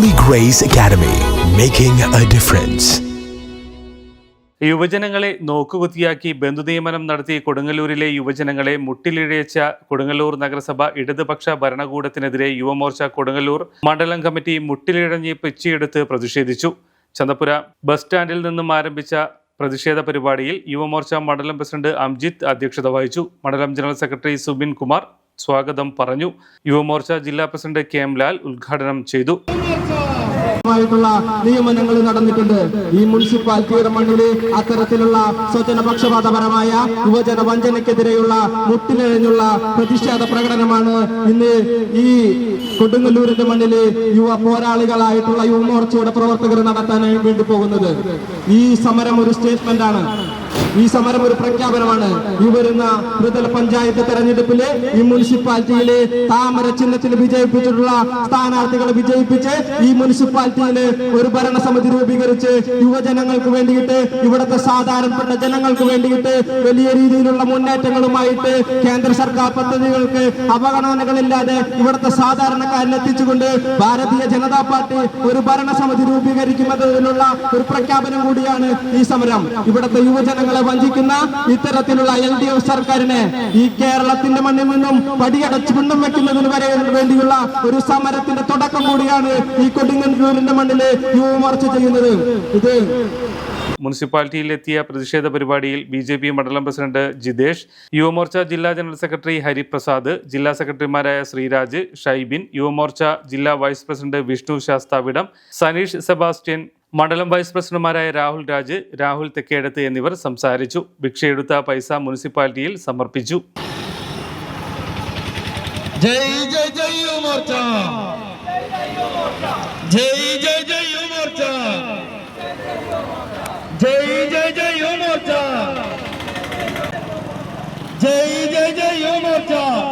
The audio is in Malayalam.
Grace Academy, making a difference യുവജനങ്ങളെ നോക്കുകുത്തിയാക്കി ബന്ധുനിയമനം നടത്തി കൊടുങ്ങല്ലൂരിലെ യുവജനങ്ങളെ മുട്ടിലിഴച്ച കൊടുങ്ങല്ലൂർ നഗരസഭ ഇടതുപക്ഷ ഭരണകൂടത്തിനെതിരെ യുവമോർച്ച കൊടുങ്ങല്ലൂർ മണ്ഡലം കമ്മിറ്റി മുട്ടിലിഴഞ്ഞ് പിച്ചിയെടുത്ത് പ്രതിഷേധിച്ചു. ചന്തപുര ബസ് സ്റ്റാൻഡിൽ നിന്നും ആരംഭിച്ച പ്രതിഷേധ പരിപാടിയിൽ യുവമോർച്ച മണ്ഡലം പ്രസിഡന്റ് അംജിത്ത് അധ്യക്ഷത വഹിച്ചു. മണ്ഡലം ജനറൽ സെക്രട്ടറി സുബിൻ കുമാർ സ്വാഗതം പറഞ്ഞു. യുവമോർച്ച ജില്ലാ പ്രസിഡന്റ് കെ എം ലാൽ ഉദ്ഘാടനം ചെയ്തു. മായിട്ടുള്ള നിയമനങ്ങൾ നടന്നിട്ടുണ്ട്. ഈ മുനിസിപ്പാലിറ്റിയുടെ മണ്ണിൽ അത്തരത്തിലുള്ള സ്വജനപക്ഷപാതപരമായ യുവജന വഞ്ചനയ്ക്കെതിരെയുള്ള മുട്ടിനിഴഞ്ഞുള്ള പ്രതിഷേധ പ്രകടനമാണ് ഇന്ന് ഈ കൊടുങ്ങല്ലൂരിന്റെ മണ്ണിൽ യുവ പോരാളികളായിട്ടുള്ള യുവമോർച്ചയുടെ പ്രവർത്തകർ നടത്താനായി വേണ്ടി പോകുന്നത്. ഈ സമരം ഒരു സ്റ്റേറ്റ്മെന്റ് ആണ് ഈ സമരം ഒരു പ്രഖ്യാപനമാണ്. ഈ വരുന്ന ത്രിതല പഞ്ചായത്ത് തെരഞ്ഞെടുപ്പിൽ ഈ മുനിസിപ്പാലിറ്റിയിലെ താമര ചിഹ്നത്തിൽ വിജയിപ്പിച്ചിട്ടുള്ള സ്ഥാനാർത്ഥികളെ വിജയിപ്പിച്ച് ഈ മുനിസിപ്പാലിറ്റിയിൽ ഒരു ഭരണസമിതി രൂപീകരിച്ച് യുവജനങ്ങൾക്ക് വേണ്ടിയിട്ട് ഇവിടുത്തെ സാധാരണപ്പെട്ട ജനങ്ങൾക്ക് വേണ്ടിയിട്ട് വലിയ രീതിയിലുള്ള മുന്നേറ്റങ്ങളുമായിട്ട് കേന്ദ്ര സർക്കാർ പദ്ധതികൾക്ക് അവഗണനകളില്ലാതെ ഇവിടുത്തെ സാധാരണക്കാരിൽ എത്തിച്ചുകൊണ്ട് ഭാരതീയ ജനതാ പാർട്ടി ഒരു ഭരണസമിതി രൂപീകരിക്കുമെന്നതിനുള്ള ഒരു പ്രഖ്യാപനം കൂടിയാണ് ഈ സമരം. ഇവിടുത്തെ യുവജനങ്ങളെ വഞ്ചിക്കുന്ന ഇത്തരത്തിലുള്ള എൽ ഡി എഫ് സർക്കാരിനെ ഈ കേരളത്തിന്റെ മണ്ണിൽ നിന്നും പടിയടച്ച് പിണ്ണം വെക്കുന്നതിന് വരെ വേണ്ടിയുള്ള ഒരു സമരത്തിന്റെ തുടക്കം കൂടിയാണ് ഈ കൊടുങ്ങല്ലൂരിന്റെ മണ്ണിൽ യുവമോർച്ച ചെയ്യുന്നത്. ഇത് മുനിസിപ്പാലിറ്റിയിലെത്തിയ പ്രതിഷേധ പരിപാടിയിൽ ബി ജെ പി മണ്ഡലം പ്രസിഡന്റ് ജിതേഷ് യുവമോർച്ച ജില്ലാ ജനറൽ സെക്രട്ടറി ഹരിപ്രസാദ് ജില്ലാ സെക്രട്ടറിമാരായ ശ്രീരാജ് ഷൈബിൻ യുവമോർച്ച ജില്ലാ വൈസ് പ്രസിഡന്റ് വിഷ്ണു ശാസ്താവിടം സനീഷ് സെബാസ്റ്റ്യൻ മണ്ഡലം വൈസ് പ്രസിഡന്റുമാരായ രാഹുൽ രാജ് രാഹുൽ തെക്കേടത്ത് എന്നിവർ സംസാരിച്ചു. ഭിക്ഷയെടുത്ത പൈസ മുനിസിപ്പാലിറ്റിയിൽ സമർപ്പിച്ചു. ജയ് ജയ് ജയ് മോർച്ച. ജയ് ജയ് ജയ് യുവമോർച്ച ജയ് ജയ് ജയ് ജയ് ജയ് ജയ്